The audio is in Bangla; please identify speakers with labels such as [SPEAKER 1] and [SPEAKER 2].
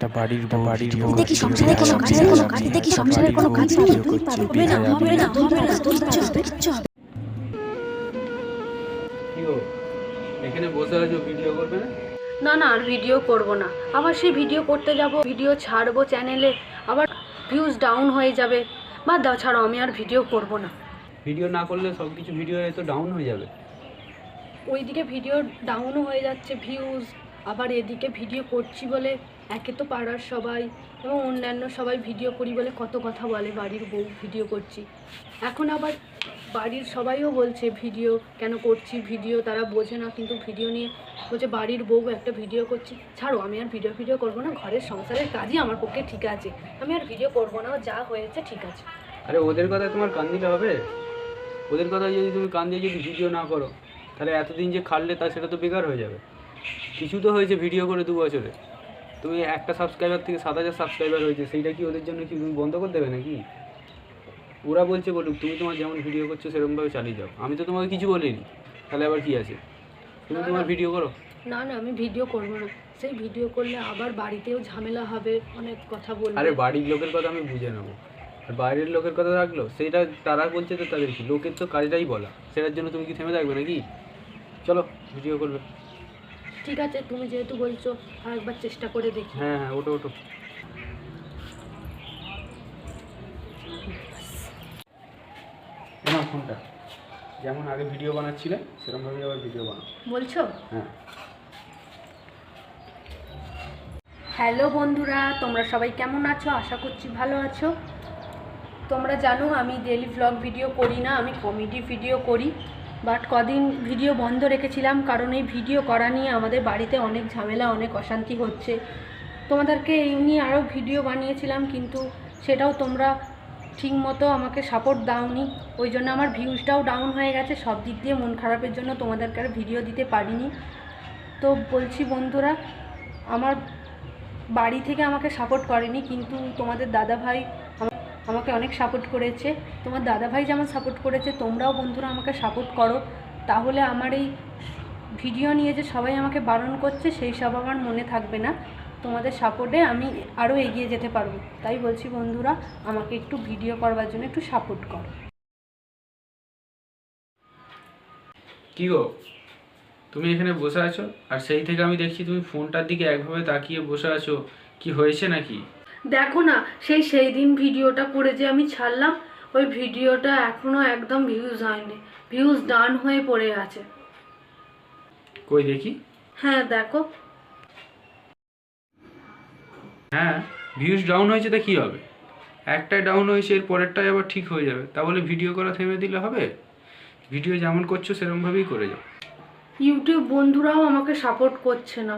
[SPEAKER 1] তা বাড়ির বাড়ির বউ
[SPEAKER 2] দেখি সংসারে কোনো কাজ কোনো কাজ দেখি সংসারের কোনো কাজ পাবে হবে না হবে না হবে না কিচ্ছু হবে কিচ্ছু হবে
[SPEAKER 3] এখানে বসে আছো ভিডিও করবে না?
[SPEAKER 4] না না আর ভিডিও করব না। আবার সেই ভিডিও করতে যাব ভিডিও ছাড়বো চ্যানেলে আবার ভিউজ ডাউন হয়ে যাবে। বাদ দাও ছাড়ো আমি আর ভিডিও করব না।
[SPEAKER 3] ভিডিও না করলে সব কিছু ভিডিও তো ডাউন হয়ে যাবে।
[SPEAKER 4] ওইদিকে ভিডিও ডাউনও হয়ে যাচ্ছে ভিউজ আবার এদিকে ভিডিও করছি বলে একে তো পাড়ার সবাই এবং অন্যান্য সবাই ভিডিও করি বলে কত কথা বলে, বাড়ির বউ ভিডিও করছি। এখন আবার বাড়ির সবাইও বলছে, ভিডিও কেন করছি? ভিডিও তারা বোঝে না, কিন্তু ভিডিও নিয়ে বলছে, বাড়ির বউ একটা ভিডিও করছি। ছাড়ো, আমি আর ভিডিও ভিডিও করব না, ঘরের সংসারের কাজই আমার পক্ষে ঠিক আছে। আমি আর ভিডিও করব না, যা হয়েছে ঠিক আছে।
[SPEAKER 3] আরে, ওদের কথায় তোমার কান দিলে হবে? ওদের কথায় যদি তুমি কান দিয়ে যদি ভিডিও না করো, তাহলে এতদিন যে খাটলে তা সেটা তো বেকার হয়ে যাবে। কিছু তো হয়েছে ভিডিও করে দু বছরে। তুমি একটা সাবস্ক্রাইবার থেকে সাত হাজার সাবস্ক্রাইবার হয়েছে সেইটা কি ওদের জন্য কি তুমি বন্ধ করে দেবে নাকি? ওরা বলছে বলুক তুমি তোমার যেমন ভিডিও করছ সেরকমভাবে চালিয়ে যাও। আমি তো তোমাকে কিছু বলিনি। তাহলে আবার কি আছে? তুমি তোমার ভিডিও করো।
[SPEAKER 4] না না আমি ভিডিও করব না। সেই ভিডিও করলে আবার বাড়িতেও ঝামেলা হবে অনেক কথা বলবে।
[SPEAKER 3] আরে বাড়ির লোকের কথা আমি বুঝে নেব। আর বাইরের লোকের কথা থাকল সেটা তারা বলছে তো তাদের কি লোকের তো কাজটাই বলা। সেটার জন্য তুমি কি থেমে থাকবে নাকি? চলো ভিডিও করবে।
[SPEAKER 4] ঠিক আছে তুমি যেহেতু বলছো আর একবার চেষ্টা করে দেখি।
[SPEAKER 3] হ্যাঁ হ্যাঁ ওটো ওটো না ফোনটা। যেমন আগে ভিডিও বানাচ্ছিলে সেরকমভাবে আবার ভিডিও বানাও।
[SPEAKER 4] বলছো?
[SPEAKER 3] হ্যাঁ।
[SPEAKER 4] হ্যালো বন্ধুরা তোমরা সবাই কেমন আছো? আশা করছি ভালো আছো। তোমরা জানো আমি ডেলি ভ্লগ ভিডিও করি না আমি কমেডি ভিডিও করি। বাট কদিন ভিডিও বন্ধ রেখেছিলাম, কারণ এই ভিডিও করা নিয়ে আমাদের বাড়িতে অনেক ঝামেলা, অনেক অশান্তি হচ্ছে। তোমাদেরকে এই নিয়ে আরও ভিডিও বানিয়েছিলাম, কিন্তু সেটাও তোমরা ঠিক মতো আমাকে সাপোর্ট দাওনি। ওই জন্য আমার ভিউজটাও ডাউন হয়ে গেছে, সব দিক দিয়ে মন খারাপের জন্য তোমাদেরকে আর ভিডিও দিতে পারিনি। তো বলছি বন্ধুরা, আমার বাড়ি থেকে আমাকে সাপোর্ট করেনি, কিন্তু তোমাদের দাদা ভাই আমাকে অনেক সাপোর্ট করেছে। তোমার দাদা ভাই যেমন সাপোর্ট করেছে, তোমরাও বন্ধুরা আমাকে সাপোর্ট করো। তাহলে আমার এই ভিডিও নিয়ে যে সবাই আমাকে বারণ করছে, সেই সব আমার মনে থাকবে না। তোমাদের সাপোর্টে আমি আরও এগিয়ে যেতে পারব। তাই বলছি বন্ধুরা, আমাকে একটু ভিডিও করবার জন্য একটু সাপোর্ট করো।
[SPEAKER 3] কি গো? তুমি এখানে বসে আছো? আর সেই থেকে আমি দেখছি তুমি ফোনটার দিকে একভাবে তাকিয়ে বসে আছো। কি হয়েছে নাকি?
[SPEAKER 4] দেখো না সেই সেই দিন ভিডিওটা করে যে আমি ছাড়লাম ওই ভিডিওটা এখনও একদম ভিউজ হয়নি। ভিউজ ডান হয়ে পড়ে আছে।
[SPEAKER 3] কই দেখি?
[SPEAKER 4] হ্যাঁ দেখো।
[SPEAKER 3] হ্যাঁ ভিউজ ডাউন হয়েছে তা কী হবে? একটাই ডাউন হয়েছে এর পরেরটাই আবার ঠিক হয়ে যাবে। তা বলে ভিডিও করা থেমে দিলে হবে? ভিডিও যেমন করছ সেরকমভাবেই করে যাও।
[SPEAKER 4] ইউটিউব বন্ধুরাও আমাকে সাপোর্ট করছে না।